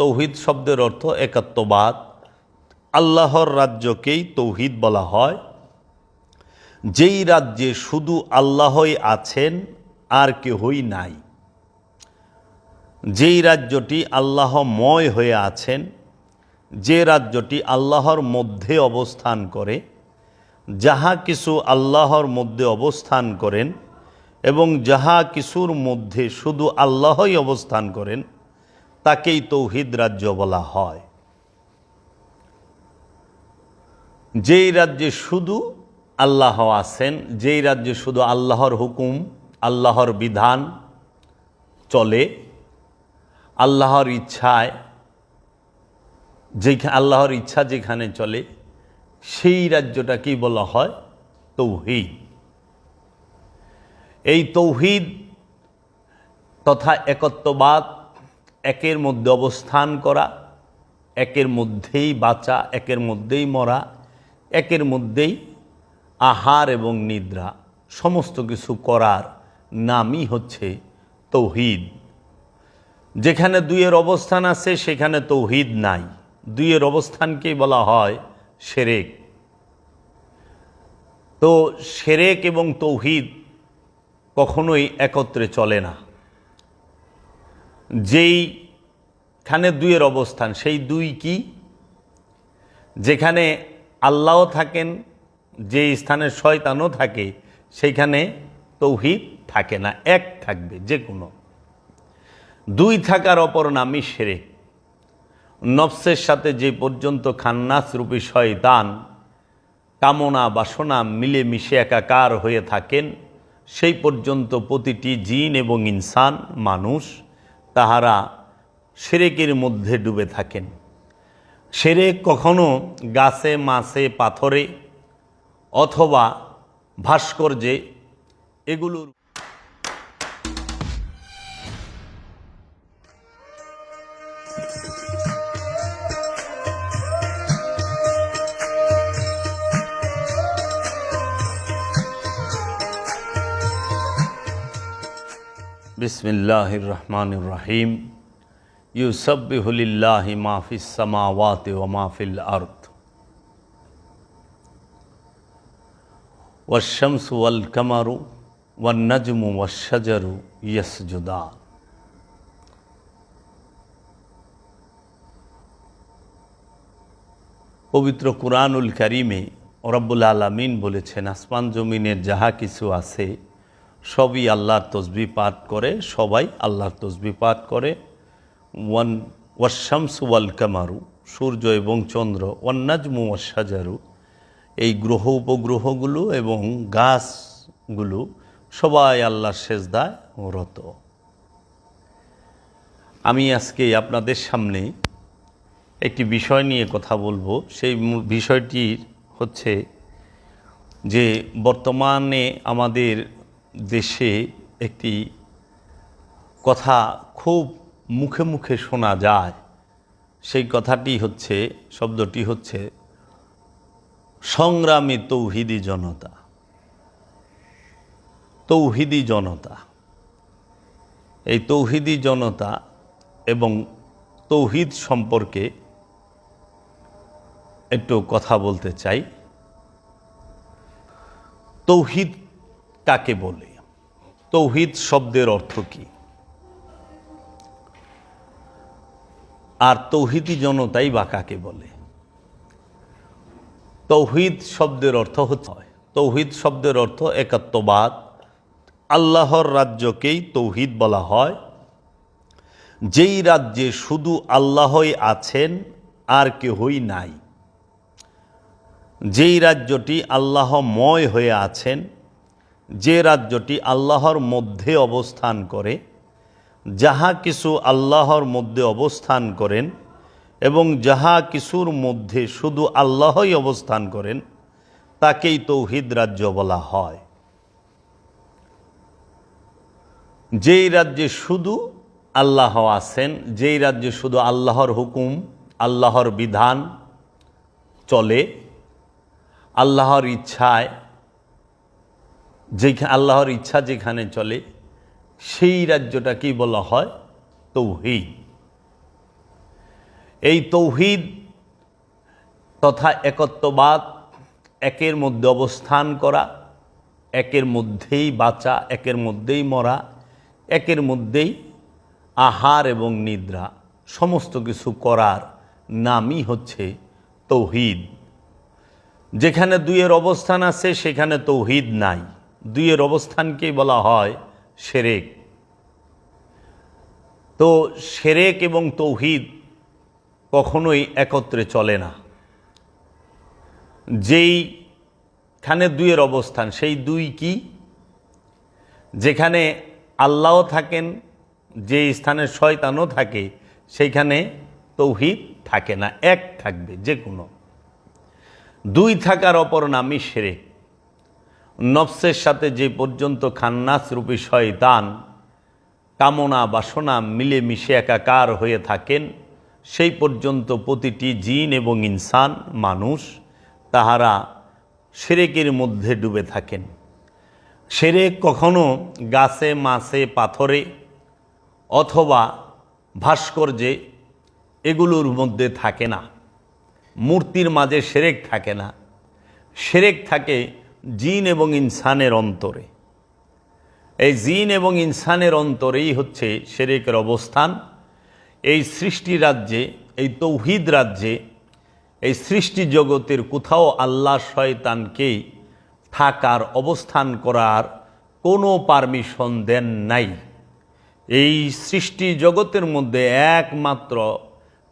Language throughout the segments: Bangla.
তৌহিদ শব্দের অর্থ একাত্মবাদ। আল্লাহর রাজ্যকেই তৌহিদ বলা হয়। যেই রাজ্যে শুধু আল্লাহই আছেন, আর কেহই নাই। যেই রাজ্যটি আল্লাহময় হয়ে আছেন, যে রাজ্যটি আল্লাহর মধ্যে অবস্থান করে, যাহা কিছু আল্লাহর মধ্যে অবস্থান করেন এবং যাহা কিছুর মধ্যে শুধু আল্লাহই অবস্থান করেন তাকেই তৌহিদ রাজ্য বলা হয়। যেই রাজ্যে শুধু আল্লাহ আছেন, যেই রাজ্যে শুধু আল্লাহর হুকুম, আল্লাহর বিধান চলে, আল্লাহর ইচ্ছায় যেখানে আল্লাহর ইচ্ছা যেখানে চলে, সেই রাজ্যটাকেই বলা হয় তৌহিদ। এই তৌহিদ তথা একত্ববাদ একের মধ্যে অবস্থান করা, একের মধ্যেই বাঁচা, একের মধ্যেই মরা, একের মধ্যেই আহার এবং নিদ্রা, সমস্ত কিছু করার নামই হচ্ছে তৌহিদ। যেখানে দুইয়ের অবস্থান আছে, সেখানে তৌহিদ নাই। দুইয়ের অবস্থানকেই বলা হয় সেরেক। তো সেরেক এবং তৌহিদ কখনোই একত্রে চলে না। যেইখানে দুইয়ের অবস্থান, সেই দুই কি? যেখানে আল্লাহও থাকেন, যে স্থানে শয়তানও থাকে, সেইখানে তৌহিদ থাকে না, এক থাকবে যে কোনো দুই থাকার অপর নামই সেরে নফসের সাথে যে পর্যন্ত খান্নাস রূপী শয়তান কামনা, বাসনা মিলে মিশে একাকার হয়ে থাকেন, সেই পর্যন্ত প্রতিটি জিন এবং ইনসান মানুষ তাহারা সেরেকের মধ্যে ডুবে থাকেন। সেরেক কখনো গাছে মাছে পাথরে অথবা ভাস্কর্যে এগুলোর বিসমিল্লাহির রহমানির রহিম ইউসব্বিহুলিল্লাহি মাফিস সামাওয়াতি ওয়া মাফিল আরদ والشمس والقمر والنجم والشجر يسجدان পবিত্র কুরআনুল কারিমে রব্বুল আলামিন বলেছেন আসমান জমিনের যাহা কিছু আছে সবই আল্লাহর তসবি পাঠ করে, সবাই আল্লাহর তসবি পাঠ করে। ওয়ান ওয়াশামস ওয়াল কামারু, সূর্য এবং চন্দ্র, ওয়ান্নাজমু ওয়াসাজারু এই গ্রহ উপগ্রহগুলো এবং গাছগুলো সবাই আল্লাহর সেজদায় রত। আমি আজকে আপনাদের সামনে একটি বিষয় নিয়ে কথা বলব। সেই বিষয়টির হচ্ছে যে বর্তমানে আমাদের দেশে একটি কথা খুব মুখে মুখে শোনা যায়। সেই কথাটি হচ্ছে, শব্দটি হচ্ছে, সংগ্রামী তৌহিদি জনতা। তৌহিদি জনতা। এই তৌহিদি জনতা এবং তৌহিদ সম্পর্কে একটু কথা বলতে চাই। তৌহিদ কাকে বলে। তৌহিদ শব্দের অর্থ কি? আর তৌহিদি জনতাই বা কাকে বলে? তৌহিদ শব্দের অর্থ হচ্ছে তৌহিদ শব্দের অর্থ একাত্মবাদ আল্লাহর রাজ্যকেই তৌহিদ বলা হয়। যেই রাজ্যে শুধু আল্লাহই আছেন, আর কেহই নাই। যেই রাজ্যটি আল্লাহময় হয়ে আছেন যে রাজ্যটি আল্লাহর মধ্যে অবস্থান করে, যাহা কিছু আল্লাহর মধ্যে অবস্থান করেন এবং যাহা কিছুর মধ্যে শুধু আল্লাহই অবস্থান করেন, তাকেই তৌহিদ রাজ্য বলা হয়। যেই রাজ্যে শুধু আল্লাহ আছেন, যেই রাজ্যে শুধু আল্লাহর হুকুম, আল্লাহর বিধান চলে, আল্লাহর ইচ্ছায় যেখানে আল্লাহর ইচ্ছা যেখানে চলে, সেই রাজ্যটাকেই বলা হয় তৌহিদ। এই তৌহিদ তথা একত্ববাদ একের মধ্যে অবস্থান করা, একের মধ্যেই বাঁচা, একের মধ্যেই মরা, একের মধ্যেই আহার এবং নিদ্রা, সমস্ত কিছু করার নামই হচ্ছে তৌহিদ। যেখানে দুইয়ের অবস্থান আছে, সেখানে তৌহিদ নাই। দুইয়ের অবস্থানকেই বলা হয় সেরেক। তো সেরেক এবং তৌহিদ কখনোই একত্রে চলে না। যেইখানে দুইয়ের অবস্থান, সেই দুই কি? যেখানে আল্লাহ থাকেন যে স্থানে শয়তানও থাকে, সেইখানে তৌহিদ থাকে না, এক থাকবে যে কোনো দুই থাকার অপর নামই সেরে নফসের সাথে যে পর্যন্ত খান্নাস রূপী শয়তান কামনা বাসনা মিলেমিশে একাকার হয়ে থাকেন, সেই পর্যন্ত প্রতিটি জিন এবং ইনসান, মানুষ তাহারা সেরেকের মধ্যে ডুবে থাকেন। সেরেক কখনো গাছে, মাছে, পাথরে অথবা ভাস্কর্যে এগুলোর মধ্যে থাকে না। মূর্তির মাঝে সেরেক থাকে না। সেরেক থাকে জিন এবং ইনসানের অন্তরে। এই জিন এবং ইনসানের অন্তরেই হচ্ছে সেরেকের অবস্থান। এই সৃষ্টি রাজ্যে, এই তৌহিদ রাজ্যে, এই সৃষ্টি জগতের কোথাও আল্লাহ শয়তানকে থাকার, অবস্থান করার কোনো পারমিশন দেন নাই। এই সৃষ্টি জগতের মধ্যে একমাত্র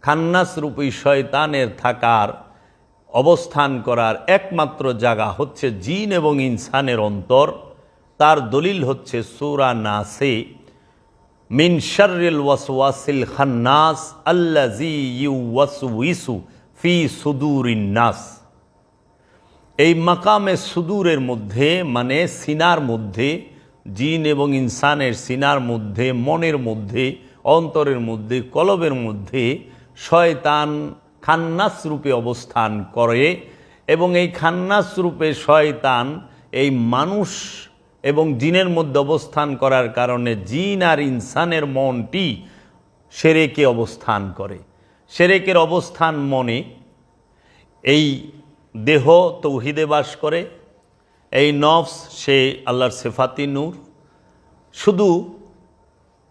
খান্নাস রূপী শয়তানের থাকার অবস্থান করার একমাত্র জায়গা হচ্ছে জিন এবং ইনসানের অন্তর। তার দলিল হচ্ছে সুরা নাসে, মিন শাররিল ওয়াসওয়াসিল খান্নাস আল্লাজি ইউওয়াসউইসু ফি সুদুরিন নাস। এই মাকামে সুদূরের মধ্যে মানে সিনার মধ্যে, জিন এবং ইনসানের সিনার মধ্যে, মনের মধ্যে, অন্তরের মধ্যে, কলবের মধ্যে, শয়তান খান্নাস রূপে অবস্থান করে এবং এই খান্নাস রূপে শয়তান এই মানুষ এবং জিনের মধ্যে অবস্থান করার কারণে জিন আর ইনসানের মনটি সেরেকে অবস্থান করে। সেরেকের অবস্থান মনে, এই দেহ তৌহিদে বাস করে, এই নফস সে আল্লাহর সেফাতি নূর। শুধু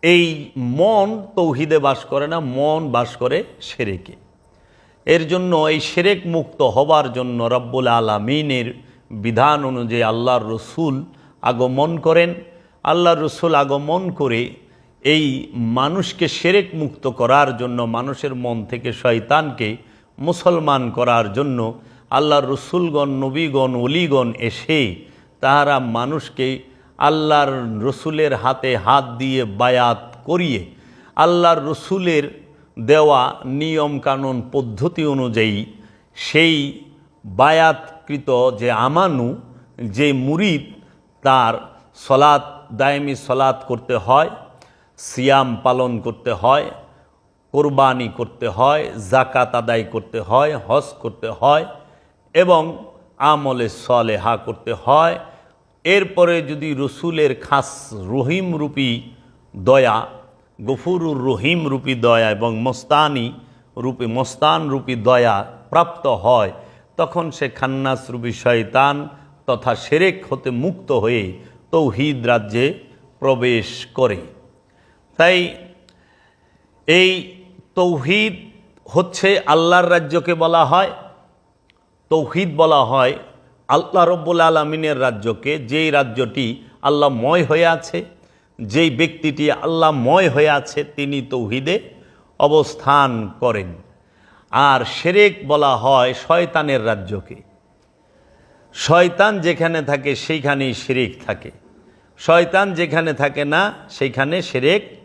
এই মন তৌহিদে বাস করে না, মন বাস করে সেরেকে। এর জন্য এই সেরেক মুক্ত হবার জন্য রব্বুল আলমিনের বিধান অনুযায়ী আল্লাহর রসুল আগমন করেন। আল্লাহর রসুল আগমন করে এই মানুষকে সেরেক মুক্ত করার জন্য, মানুষের মন থেকে শয়তানকে মুসলমান করার জন্য আল্লাহর রসুলগণ, নবীগণ, অলিগণ এসে তাহারা মানুষকে আল্লাহর রসুলের হাতে হাত দিয়ে বায়াত করিয়ে, আল্লাহর রসুলের দেওয়া নিয়ম কানুন পদ্ধতি অনুযায়ী সেই বায়াতকৃত যে আমানু, যে মুরিদ, তার সলাৎ, দায়মি সলাৎ করতে হয়, সিয়াম পালন করতে হয়, কোরবানি করতে হয় জাকাত আদায় করতে হয়, হজ করতে হয় এবং আমলে সলেহা করতে হয়। এরপরে যদি রসুলের খাস রহিম রূপী দয়া গফুরুর রহিম রূপী দয়া এবং মস্তানি রূপী, মস্তান রূপী দয়া প্রাপ্ত হয়, তখন সে খান্নাস রূপী শয়তান তথা সেরেক হতে মুক্ত হয়ে তৌহিদ রাজ্যে প্রবেশ করে। তাই এই তৌহিদ হচ্ছে আল্লাহর রাজ্যকে বলা হয়, তৌহিদ বলা হয় আল্লাহ রব্বুল আলমিনের রাজ্যকে, যেই রাজ্যটি আল্লাহময় হয়ে আছে যেই ব্যক্তিটি আল্লাহময় হয়ে আছে, তিনি তৌহিদে অবস্থান করেন। আর সেরেক বলা হয় শয়তানের রাজ্যকে। শয়তান যেখানে থাকে, সেইখানেই শিরিক থাকে। শয়তান যেখানে থাকে না, সেইখানে সেরেক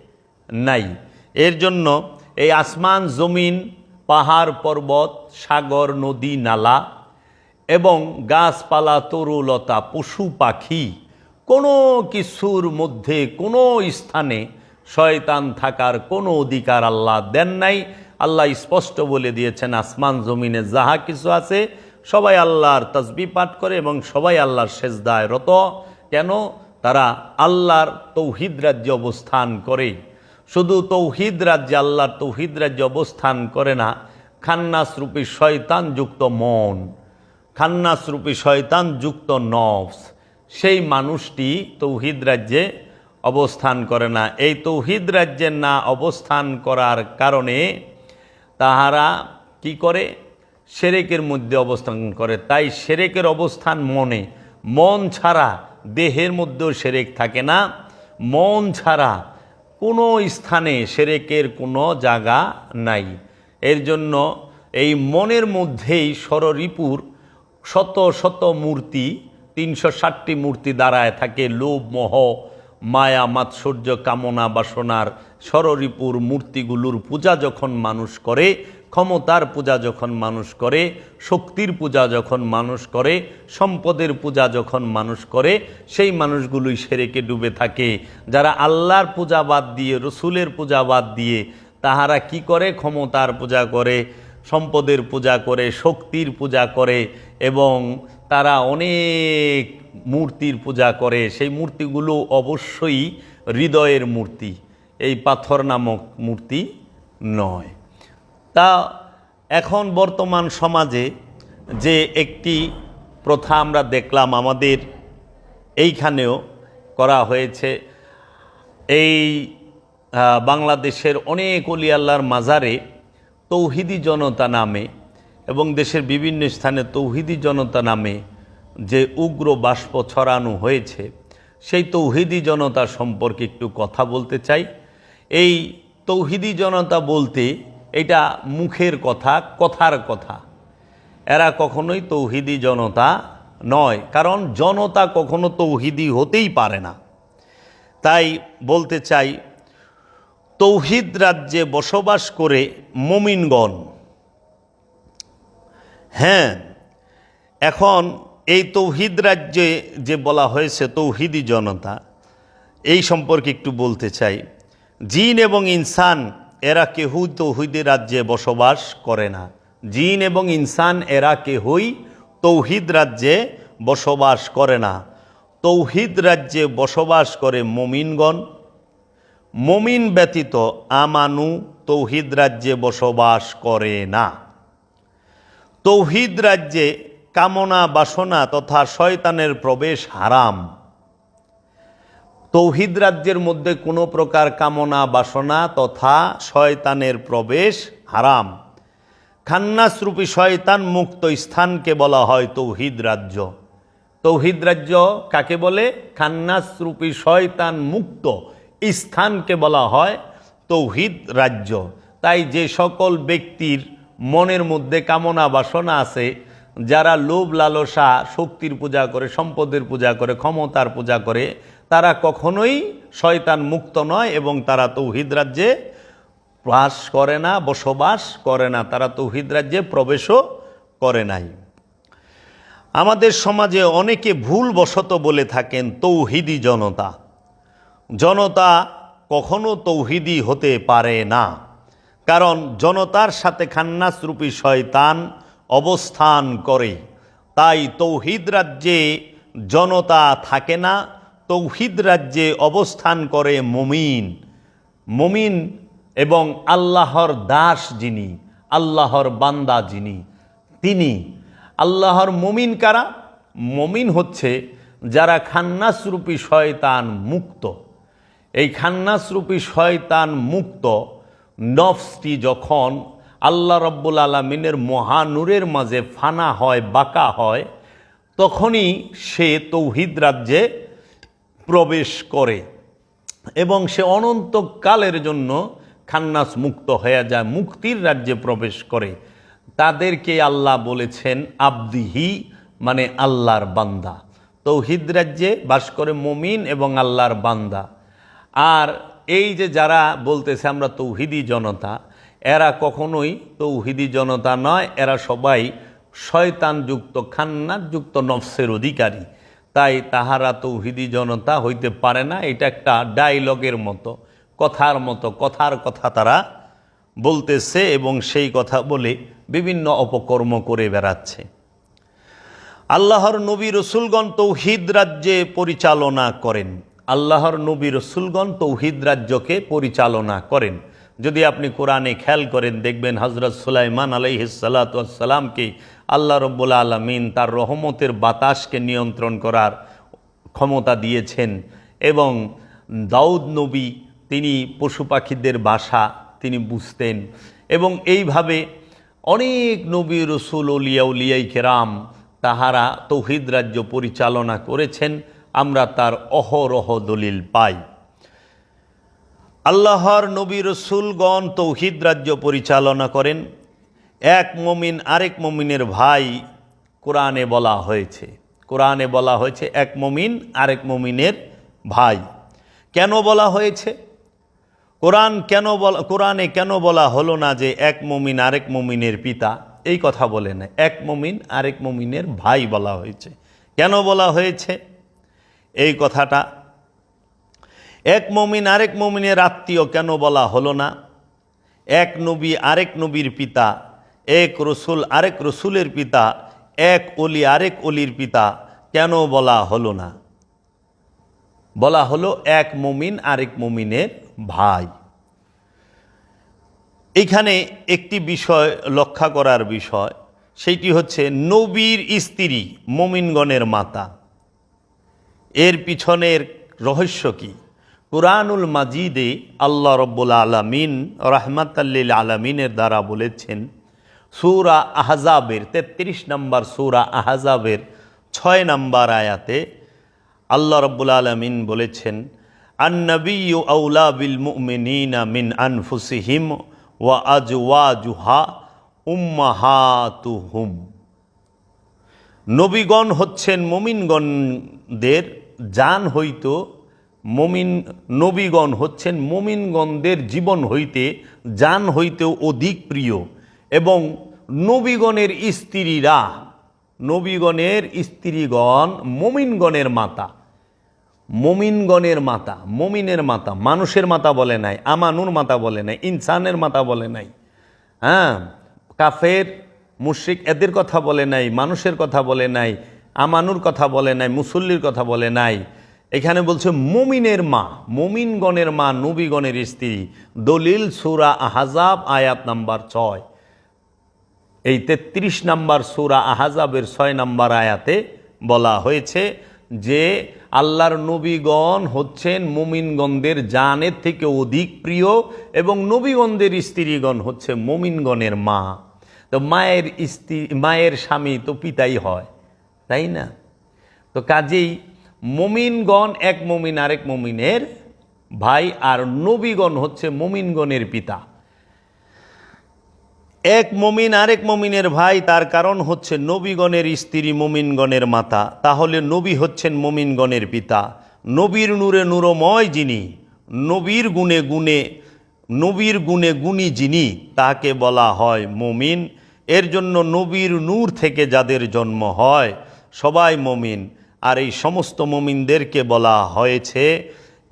নাই। এর জন্য এই আসমান, জমিন, পাহাড়, পর্বত, সাগর, নদী, নালা এবং গাছপালা, তরুলতা, পশু পাখি কোনো কিছুর মধ্যে, কোনো স্থানে শয়তান থাকার কোনো অধিকার আল্লাহ দেন নাই। আল্লাহ স্পষ্ট বলে দিয়েছেন, আসমান জমিনে যাহা কিছু আছে, সবাই আল্লাহর তসবি পাঠ করে এবং সবাই আল্লাহর সেজদায় রত। কেন? তারা আল্লাহর তৌহিদ রাজ্যে অবস্থান করে। শুধু তৌহিদ রাজ্যে, আল্লাহর তৌহিদ রাজ্যে অবস্থান করে না খান্নাস রূপী শয়তান যুক্ত মন খান্নাস রূপী শয়তান যুক্ত নফস। সেই মানুষটি তৌহিদ রাজ্যে অবস্থান করে না। এই তৌহিদ রাজ্যে না অবস্থান করার কারণে তাহারা কি করে? সেরেকের মধ্যে অবস্থান করে। তাই সেরেকের অবস্থান মনে। মন ছাড়া দেহের মধ্যেও সেরেক থাকে না। মন ছাড়া কোনো স্থানে সেরেকের কোনো জায়গা নাই। এর জন্য এই মনের মধ্যেই স্বররিপুর শত শত মূর্তি তিনশো ষাটটি মূর্তি দাঁড়ায় থাকে। লোভ, মোহ, মায়া, মাৎসর্য, কামনা, বাসনার স্বররিপুর মূর্তিগুলোর পূজা যখন মানুষ করে, ক্ষমতার পূজা যখন মানুষ করে, শক্তির পূজা যখন মানুষ করে, সম্পদের পূজা যখন মানুষ করে, সেই মানুষগুলোই সেরেকে ডুবে থাকে। যারা আল্লাহর পূজা বাদ দিয়ে, রসুলের পূজা বাদ দিয়ে, তাহারা কি করে? ক্ষমতার পূজা করে, সম্পদের পূজা করে, শক্তির পূজা করে এবং তারা অনেক মূর্তির পূজা করে। সেই মূর্তিগুলো অবশ্যই হৃদয়ের মূর্তি। এই পাথর নামক মূর্তি নয়। তা এখন বর্তমান সমাজে যে একটি প্রথা আমরা দেখলাম আমাদের, এইখানেও করা হয়েছে। এই বাংলাদেশের অনেক অলি আল্লাহর মাজারে তৌহিদি জনতা নামে এবং দেশের বিভিন্ন স্থানে তৌহিদি জনতা নামে যে উগ্র বাষ্প ছড়ানো হয়েছে, সেই তৌহিদি জনতা সম্পর্কে একটু কথা বলতে চাই। এই তৌহিদি জনতা বলতে এটা মুখের কথা, কথার কথা। এরা কখনোই তৌহিদি জনতা নয়, কারণ জনতা কখনো তৌহিদি হতেই পারে না। তাই বলতে চাই, তৌহিদ রাজ্যে বসবাস করে মমিনগণ হ্যাঁ এখন এই তৌহিদ রাজ্যে যে বলা হয়েছে তৌহিদি জনতা, এই সম্পর্কে একটু বলতে চাই। জিন এবং ইনসান, এরা কেহই তৌহিদি রাজ্যে বসবাস করে না। জিন এবং ইনসান, এরা কেহই তৌহিদ রাজ্যে বসবাস করে না। তৌহিদ রাজ্যে বসবাস করে মমিনগণ। মমিন ব্যতীত আমানু তৌহিদ রাজ্যে বসবাস করে না। তৌহিদ রাজ্যে কামনা, বাসনা তথা শয়তানের প্রবেশ হারাম। তৌহিদ রাজ্যের মধ্যে কোনো প্রকার কামনা, বাসনা তথা শয়তানের প্রবেশ হারাম। খান্নাসরূপী শয়তান মুক্ত স্থানকে বলা হয় তৌহিদ রাজ্য। তৌহিদ রাজ্য কাকে বলে? খান্নাসরূপী শয়তান মুক্ত স্থানকে বলা হয় তৌহিদ রাজ্য। তাই যে সকল ব্যক্তির মনের মধ্যে কামনা বাসনা আছে, যারা লোভ লালসা, শক্তির পূজা করে, সম্পদের পূজা করে, ক্ষমতার পূজা করে, তারা কখনোই শয়তান মুক্ত নয় এবং তারা তৌহিদ রাজ্যে বাস করে না, বসবাস করে না, তারা তৌহিদ রাজ্যে প্রবেশও করে নাই। আমাদের সমাজে অনেকে ভুলবশত বলে থাকেন, তৌহিদি জনতা। জনতা কখনো তৌহিদি হতে পারে না। কারণ জনতার সাথে খান্নাসরূপী শয়তান অবস্থান করে। তাই তৌহিদ রাজ্যে জনতা থাকে না, তৌহিদ রাজ্যে অবস্থান করে মমিন। মমিন এবং আল্লাহর দাস যিনি, আল্লাহর বান্দা যিনি, তিনি। আল্লাহর মমিন কারা? মমিন হচ্ছে যারা খান্নাসরূপী শয়তান মুক্ত। এই খান্নাসরূপী শয়তান মুক্ত নফসটি যখন আল্লাহ রব্বুল আলমিনের মহানুরের মাঝে ফানা হয়, বাঁকা হয়, তখনই সে তৌহিদ রাজ্যে প্রবেশ করে এবং সে অনন্তকালের জন্য খান্নাস মুক্ত হয়ে যায়, মুক্তির রাজ্যে প্রবেশ করে। তাদেরকে আল্লাহ বলেছেন, আব্দিহি মানে আল্লাহর বান্দা। তৌহিদ রাজ্যে বাস করে মমিন এবং আল্লাহর বান্দা। আর এই যে যারা বলতেছে আমরা তৌহিদি জনতা, এরা কখনোই তৌহিদি জনতা নয়, এরা সবাই শয়তানযুক্ত খান্নাযুক্ত নফসের অধিকারী। তাই তাহারা তৌহিদি জনতা হইতে পারে না, এটা একটা ডায়লগের মতো, কথার মতো, কথার কথা তারা বলতেছে এবং সেই কথা বলে বিভিন্ন অপকর্ম করে বেড়াচ্ছে। আল্লাহর নবী রসুলগণ তৌহিদ রাজ্যে পরিচালনা করেন। আল্লাহর নবী রসুলগণ তৌহিদ রাজ্যকে পরিচালনা করেন। যদি আপনি কোরআনে খেয়াল করেন, দেখবেন হজরত সুলাইমান আলাইহিসালাতামকে আল্লাহ রব্বুল আলমিন তার রহমতের বাতাসকে নিয়ন্ত্রণ করার ক্ষমতা দিয়েছেন এবং দাউদ নবী তিনি পশু পাখিদের বাসা তিনি বুঝতেন এবং এইভাবে অনেক নবী রসুল উলিয়া উলিয়াই কেরাম তাহারা তৌহিদ রাজ্য পরিচালনা করেছেন। আমরা তার অহরহ দলিল পাই। আল্লাহর নবী রসুলগণ তৌহিদ রাজ্য পরিচালনা করেন। এক মমিন আরেক মমিনের ভাই কোরআনে বলা হয়েছে। কোরআনে বলা হয়েছে এক মমিন আরেক মমিনের ভাই। কেন বলা হয়েছে? কোরআন কেন বলা কোরআনে কেন বলা হলো না যে এক মমিন আরেক মমিনের পিতা? এই কথা বলে না। এক মমিন আরেক মমিনের ভাই বলা হয়েছে। কেন বলা হয়েছে? এই কথাটা। এক মমিন আরেক মমিনের আত্মীয় কেন বলা হলো না? এক নবী আরেক নবীর পিতা, এক রসুল আরেক রসুলের পিতা, এক অলি আরেক অলির পিতা কেন বলা হলো না? বলা হলো এক মমিন আরেক মমিনের ভাই। এখানে একটি বিষয় লক্ষ্য করার বিষয় সেইটি হচ্ছে নবীর স্ত্রী মমিনগণের মাতা। এর পিছনের রহস্য কি? কুরআনুল মাজিদে আল্লাহ রব্বুল আলমিন রহমাতাল্লিল আলমিনের দ্বারা বলেছেন, সুরা আহজাবের তেত্রিশ নম্বর সুরা আহজাবের ছয় নম্বর আয়াতে আল্লাহ রব্বুল আলমিন বলেছেন আন্নবিউ আউলা বিল মুমিনিনা মিন আনফুসিহিম ওয়া আজওয়াজুহা উম্মাহাতুহুম। নবীগণ হচ্ছেন মমিনগণদের জান হইতো, মমিন নবীগণ হচ্ছেন মমিনগণদের জীবন হইতে, জান হইতেও অধিক প্রিয়। এবং নবীগণের স্ত্রীরা, নবীগণের স্ত্রীগণ মমিনগণের মাতা। মমিনগণের মাতা, মমিনের মাতা, মানুষের মাতা বলে নাই, আমানুর মাতা বলে নাই, ইনসানের মাতা বলে নাই। হ্যাঁ কাফের, মুশ্রিক, এদের কথা বলে নাই, মানুষের কথা বলে নাই আমানুর কথা বলে নাই, মুসল্লির কথা বলে নাই। এখানে বলছে, মমিনের মা, মুমিনগণের মা, নবীগণের স্ত্রী। দলিল সুরা আহাজাব, আয়াত নাম্বার ছয়। এই তেত্রিশ নাম্বার সুরা আহাজাবের ছয় নাম্বার আয়াতে বলা হয়েছে যে, আল্লাহর নবীগণ হচ্ছেন মুমিনগণদের জানের থেকে অধিক প্রিয় এবং নবীগণদের স্ত্রীগণ হচ্ছে মুমিনগণের মা। তো মায়ের স্ত্রী, মায়ের স্বামী তো পিতাই হয়। তাই না? তো কাজেই মমিনগণ এক মমিন, আরেক মমিনের ভাই আর নবীগণ হচ্ছে মমিনগণের পিতা। এক মমিন, আরেক মমিনের ভাই, তার কারণ হচ্ছে নবীগণের স্ত্রী মমিনগণের মাতা। তাহলে নবী হচ্ছেন মমিনগণের পিতা। নবীর নূরে নূরময় যিনি, নবীর গুণে গুণে, নবীর গুণে গুণী যিনি, তাকে বলা হয় মমিন। এর জন্য নবীর নূর থেকে যাদের জন্ম হয় সবাই মমিন। আর এই সমস্ত মমিনদেরকে বলা হয়েছে,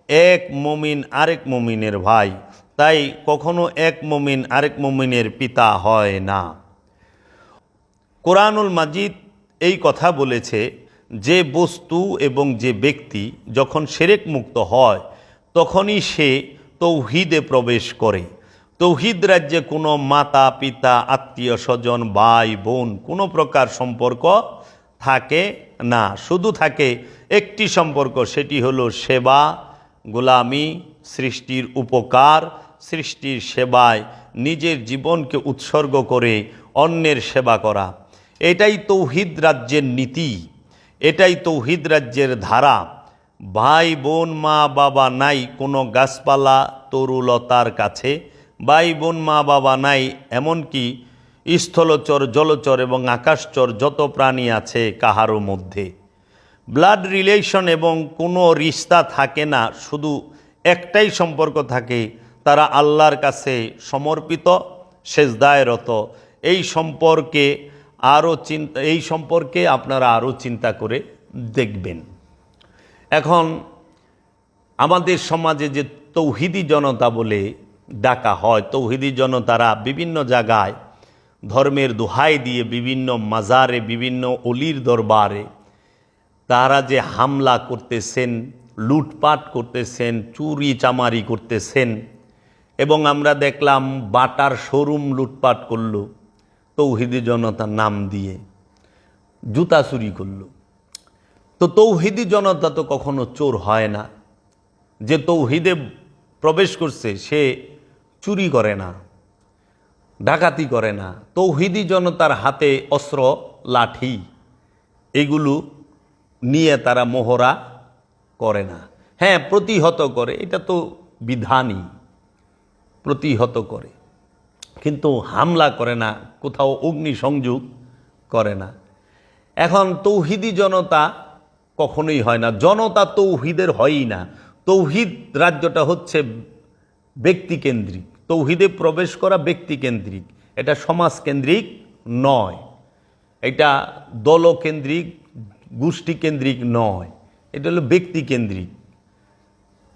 এক মমিন আরেক মমিনের ভাই। তাই কখনো এক মমিন আরেক মমিনের পিতা হয় না। কোরআনুল মাজিদ এই কথা বলেছে, যে বস্তু এবং যে ব্যক্তি যখন সেরেক মুক্ত হয়, তখনই সে তৌহিদে প্রবেশ করে। তৌহিদ রাজ্যে কোনো মাতা, পিতা, আত্মীয় স্বজন, ভাই, বোন, কোনো প্রকার সম্পর্ক থাকে না। শুধু থাকে, একটি সম্পর্ক, সেটি হলো সেবা, গোলামি, সৃষ্টির উপকার। সৃষ্টির সেবায় নিজের জীবনকে উৎসর্গ করে অন্যের সেবা করা। এটাই তৌহিদ রাজ্যের নীতি। এটাই তৌহিদ রাজ্যের ধারা। ভাই, বোন, মা, বাবা নাই কোনো গাছপালা, তরুলতার কাছে। ভাই, বোন, মা, বাবা নাই এমনকি স্থলচর, জলচর এবং আকাশচর যত প্রাণী আছে কাহারও মধ্যে। ব্লাড রিলেশন এবং কোনো রিস্তা থাকে না, শুধু একটাই সম্পর্ক থাকে, তারা আল্লাহর কাছে সমর্পিত, সেজদায়রত। এই সম্পর্কে আরও চিন্তা এই সম্পর্কে আপনারা আরও চিন্তা করে দেখবেন। এখন আমাদের সমাজে যে তৌহিদি জনতা বলে ডাকা হয়, তৌহিদি জনতারা বিভিন্ন জায়গায় ধর্মের দোহাই দিয়ে বিভিন্ন মাজারে, বিভিন্ন অলির দরবারে তারা যে হামলা করতেছেন, লুটপাট করতেছেন, চুরি চামারি করতেছেন এবং আমরা দেখলাম বাটার শোরুম লুটপাট করল, তৌহিদি জনতার নাম দিয়ে জুতা চুরি করল। তো তৌহিদি জনতা তো কখনো চোর হয় না। যে তৌহিদে প্রবেশ করছে সে চুরি করে না। ডাকাতি করে না। তৌহিদি জনতার হাতে অস্ত্র, লাঠি, এগুলো নিয়ে তারা মোহরা করে না। হ্যাঁ প্রতিহত করে, এটা তো বিধানই, প্রতিহত করে। কিন্তু হামলা করে না, কোথাও অগ্নিসংযোগ করে না। এখন তৌহিদি জনতা কখনোই হয় না, জনতা তৌহিদের হয়ই না। তৌহিদ রাজ্যটা হচ্ছে ব্যক্তিকেন্দ্রিক। তৌহিদে প্রবেশ করা ব্যক্তিকেন্দ্রিক এটা সমাজকেন্দ্রিক নয়। এটা দলকেন্দ্রিক গোষ্ঠীকেন্দ্রিক নয়। এটা হলো ব্যক্তিকেন্দ্রিক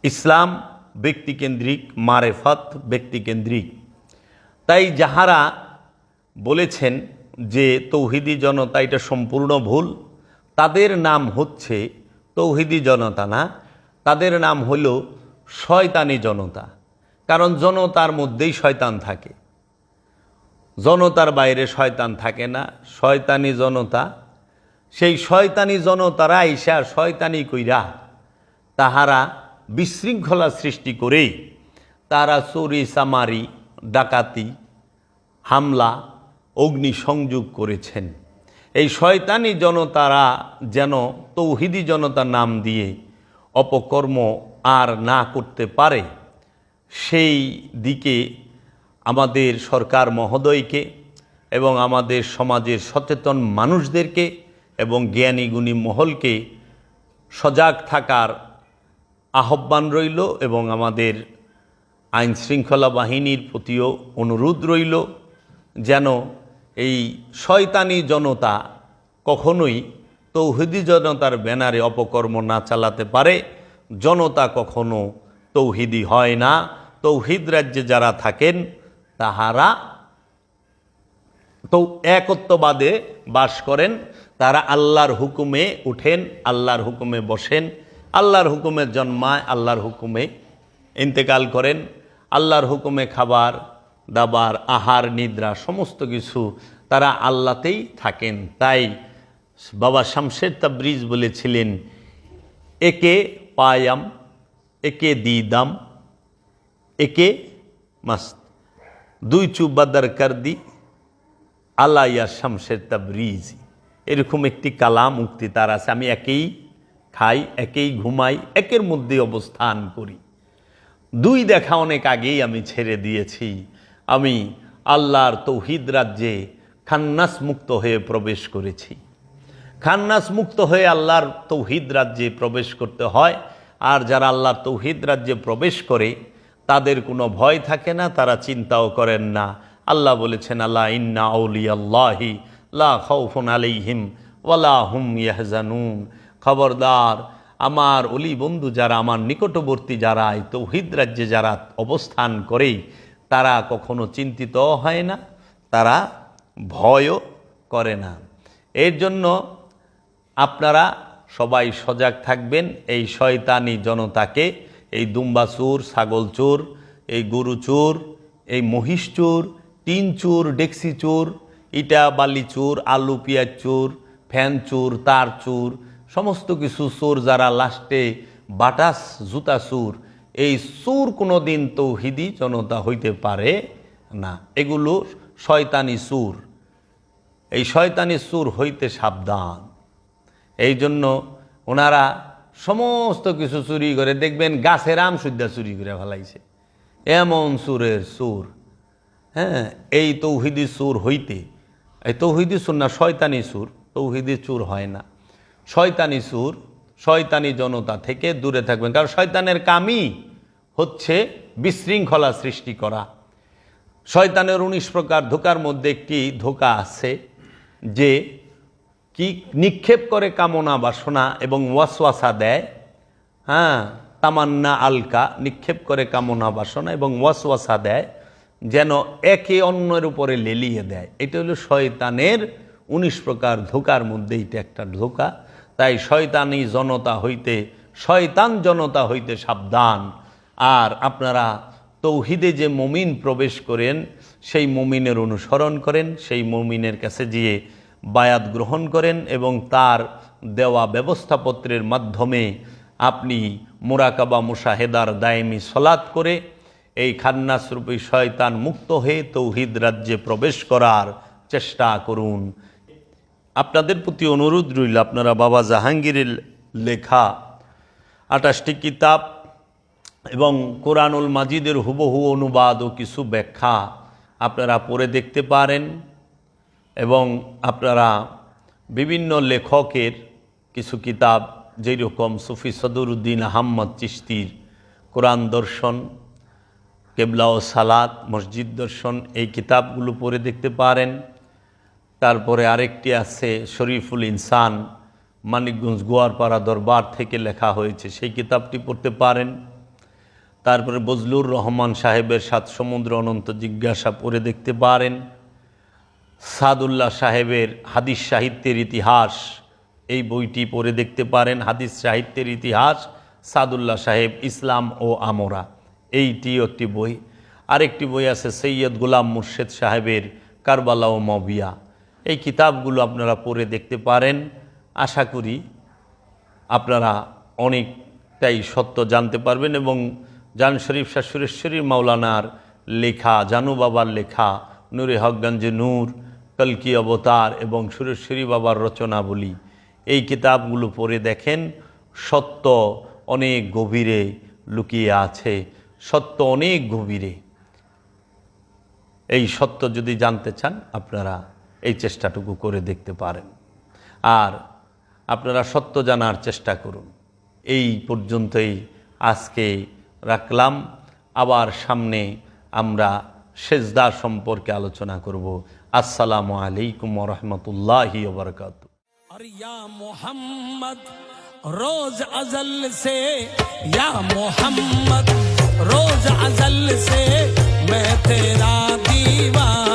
ইসলাম ব্যক্তিকেন্দ্রিক মারেফাত ব্যক্তিকেন্দ্রিক তাই যাহারা বলেছেন যে তৌহিদি জনতা এটা সম্পূর্ণ ভুল, তাদের নাম হচ্ছে তৌহিদি জনতা না, তাদের নাম হলো শয়তানি জনতা। কারণ জনতার মধ্যেই শয়তান থাকে। জনতার বাইরে শয়তান থাকে না, শয়তানি জনতা। সেই শয়তানি জনতারা আইসা শয়তানি কইরা তাহারা বিশৃঙ্খলা সৃষ্টি করে তারা চুরি, চামারি, ডাকাতি, হামলা, অগ্নিসংযোগ করেছেন। এই শয়তানি জনতারা যেন তৌহিদি জনতার নাম দিয়ে অপকর্ম আর না করতে পারে সেই দিকে আমাদের সরকার মহোদয়কে এবং আমাদের সমাজের সচেতন মানুষদেরকে এবং জ্ঞানী গুণী মহলকে সজাগ থাকার আহ্বান রইল এবং আমাদের আইন শৃঙ্খলা বাহিনীর প্রতিও অনুরোধ রইল যেন এই শয়তানি জনতা কখনোই তৌহিদি জনতার ব্যানারে অপকর্ম না চালাতে পারে। জনতা কখনো তৌহিদি হয় না। তৌহিদ রাজ্যে যারা থাকেন, তাহারা তো একত্ববাদে বাস করেন, তারা আল্লাহর হুকুমে উঠেন, আল্লাহর হুকুমে বসেন, আল্লাহর হুকুমে জন্মায়, আল্লাহর হুকুমে ইন্তেকাল করেন, আল্লাহর হুকুমে খাবার, দাবার, আহার, নিদ্রা সমস্ত কিছু তারা আল্লাতেই থাকেন। তাই বাবা শামশের তাবরিজ বলেছিলেন, একে পায়াম, একে দিদাম একে মাস্ত। দুই চুব্বাদার কারদি আল্লাহ ইয়া শামশের তাবরিজ। এরকম একটি কালাম উক্তি তার আছে। আমি একেই খাই, একেই ঘুমাই, একের মধ্যে অবস্থান করি। দুই দেখা অনেক আগেই আমি ছেড়ে দিয়েছি। আমি আল্লাহর তৌহিদ রাজ্যে খান্নাস মুক্ত হয়ে প্রবেশ করেছি। খান্নাস মুক্ত হয়ে আল্লাহর তৌহিদ রাজ্যে প্রবেশ করতে হয়। আর যারা আল্লাহর তৌহিদ রাজ্যে প্রবেশ করে তাদের কোনো ভয় থাকে না, তারা চিন্তাও করেন না। আল্লাহ বলেছেন আল্লাহ ইন্না আউলি আল্লাহি লা খৌফুন আলাইহিম ওয়ালা হুম ইয়াহজানুন। খবরদার, আমার অলি বন্ধু যারা, আমার নিকটবর্তী যারা, এই তৌহিদ রাজ্যে যারা অবস্থান করে, তারা কখনো চিন্তিত হয় না, তারা ভয়ও করে না। এর জন্য আপনারা সবাই সজাগ থাকবেন, এই শয়তানি জনতাকে এই দুম্বা চোর, ছাগল চোর, এই গরু চোর, এই মহিষ চোর, টিন চোর, ডেক্সি চোর, ইটা, বালি চোর, আলু, পেঁয়াজ চোর, ফ্যান চোর, তার চোর, সমস্ত কিছু চোর যারা লাস্টে বাটাস, জুতা চোর, এই চোর কোনো দিন তৌহিদি জনতা হইতে পারে না। এগুলো শয়তানি চোর। এই শয়তানি চোর হইতে সাবধান। এই জন্য ওনারা সমস্ত কিছু চুরি করে, দেখবেন গাছের আম সুদ্ধা চুরি করে ফেলাইছে। এমন সুরের সুর। হ্যাঁ এই তৌহিদি সুর হইতে, এই তৌহিদি সুর না, শয়তানি সুর, তৌহিদি চুর হয় না। শয়তানি সুর, শয়তানি জনতা থেকে দূরে থাকবেন, কারণ শয়তানের কামই হচ্ছে বিশৃঙ্খলা সৃষ্টি করা। শয়তানের উনিশ প্রকার ধোকার মধ্যে একটি ধোকা আছে, যে কি নিক্ষেপ করে কামনা বাসনা এবং ওয়াসওয়াসা দেয়? হ্যাঁ তামান্না আলকা, নিক্ষেপ করে কামনা বাসনা এবং ওয়াসওয়াসা দেয়, যেন একে অন্যের উপরে লেলিয়ে দেয়। এটা হলো শয়তানের উনিশ প্রকার ধোকার মধ্যে এটা একটা ধোকা। তাই শয়তানি জনতা হইতে, শয়তান জনতা হইতে সাবধান। আর আপনারা তৌহিদে যে মমিন প্রবেশ করেন, সেই মমিনের অনুসরণ করেন, সেই মমিনের কাছে গিয়ে বায়াত গ্রহণ করেন এবং তার দেওয়া ব্যবস্থাপত্রের মাধ্যমে আপনি মোরাকাবা মুশাহেদার দায়েমি সলাৎ করে এই খান্নাসরূপী শয়তান মুক্ত হয়ে তৌহিদ রাজ্যে প্রবেশ করার চেষ্টা করুন। আপনাদের প্রতি অনুরোধ রইল, আপনারা বাবা জাহাঙ্গীরের লেখা আটাশটি কিতাব এবং কোরআনুল মাজিদের হুবহু অনুবাদ ও কিছু ব্যাখ্যা আপনারা পড়ে দেখতে পারেন। এবং আপনারা বিভিন্ন লেখকের কিছু কিতাব যেই রকম সুফি সদরুদ্দিন আহম্মদ চিস্তির কোরআন দর্শন, কেবলা ও সালাত, মসজিদ দর্শন, এই কিতাবগুলো পড়ে দেখতে পারেন। তারপরে আরেকটি আছে শরীফুল ইনসান, মানিকগঞ্জ গোয়ারপাড়া দরবার থেকে লেখা হয়েছে, সেই কিতাবটি পড়তে পারেন। তারপরে বজলুর রহমান সাহেবের সাত সমুদ্র অনন্ত জিজ্ঞাসা পড়ে দেখতে পারেন। সাদুল্লাহ সাহেবের হাদিস সাহিত্যের ইতিহাস, এই বইটি পড়ে দেখতে পারেন। হাদিস সাহিত্যের ইতিহাস, সাদুল্লাহ সাহেব, ইসলাম ও আমরা। এইটি একটি বই। আরেকটি বই আছে সৈয়দ গোলাম মুর্শেদ সাহেবের কারবালা ও মবিয়া। এই কিতাবগুলো আপনারা পড়ে দেখতে পারেন। আশা করি আপনারা অনেকটাই সত্য জানতে পারবেন এবং জান শরীফ শাহ সুরেশ্বরী মাওলানার লেখা, জানু বাবার লেখা নূরে হকগঞ্জে নূর, কলকি অবতার এবং সুরেশ্বরী বাবার রচনাবলী। এই কিতাবগুলো পড়ে দেখেন সত্য অনেক গভীরে লুকিয়ে আছে, সত্য অনেক গভীরে। এই সত্য যদি জানতে চান, আপনারা এই চেষ্টাটুকু করে দেখতে পারেন। আর আপনারা সত্য জানার চেষ্টা করুন। এই পর্যন্তই আজকে রাখলাম। আবার সামনে আমরা সেজদা সম্পর্কে আলোচনা করব। আসসালামু আলাইকুম রহমতুল্লাহি মোহাম্মদ, রোজ আজল সে মোহাম্মদ, রোজ আজল সে मैं तेरा दीवाना